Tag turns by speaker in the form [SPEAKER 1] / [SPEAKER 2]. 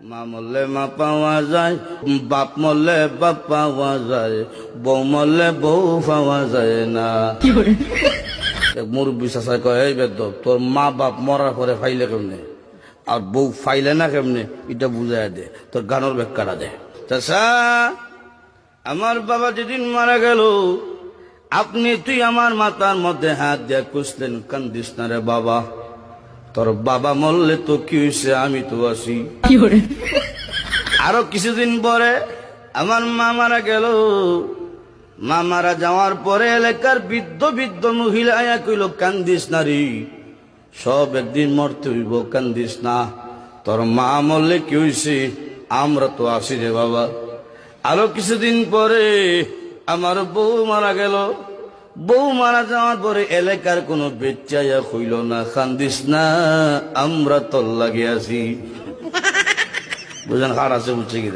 [SPEAKER 1] মা মরলে মা পাওয়া যায় বাপ মরলে বাপ পাওয়া যায় বউ মরলে বউ পাওয়া যায় না। মুরব্বী চাষায় কয় এই বেদ তোর মা বাপ মরার পরে ফাইলে কেমনে? আর বউ ফাইলে না কেমনে? এটা বুঝাই দে তোর গানোর ব্যাখ্যাটা দে। চাষা আমার বাবা যেদিন মারা গেল আপনি তুই আমার মাথার মধ্যে হাত দিয়ে কুসলেন কান্দিস না রে বাবা। তোর বাবা মরলে তো কি হয়েছে আমি তো আছি। আরও কিছুদিন পরে আমার মা মারা গেল। মা মারা যাওয়ার পরে এলাকার বৃদ্ধ বৃদ্ধ মহিলা কইল কান্দিস নারী সব একদিন মরতে হইব কান্দিস না। তোর মা মরলে কি হয়েছে আমরা তো আসি রে বাবা। আরও কিছুদিন পরে আমার বউ মারা গেল। বউ মারা যাওয়ার পরে এলাকার কোনো বেচাইয়া হইল না খান্দিস না, আমরা তল লাগিয়াছি আছি। বুঝলেন, হার আছে বুঝছে কি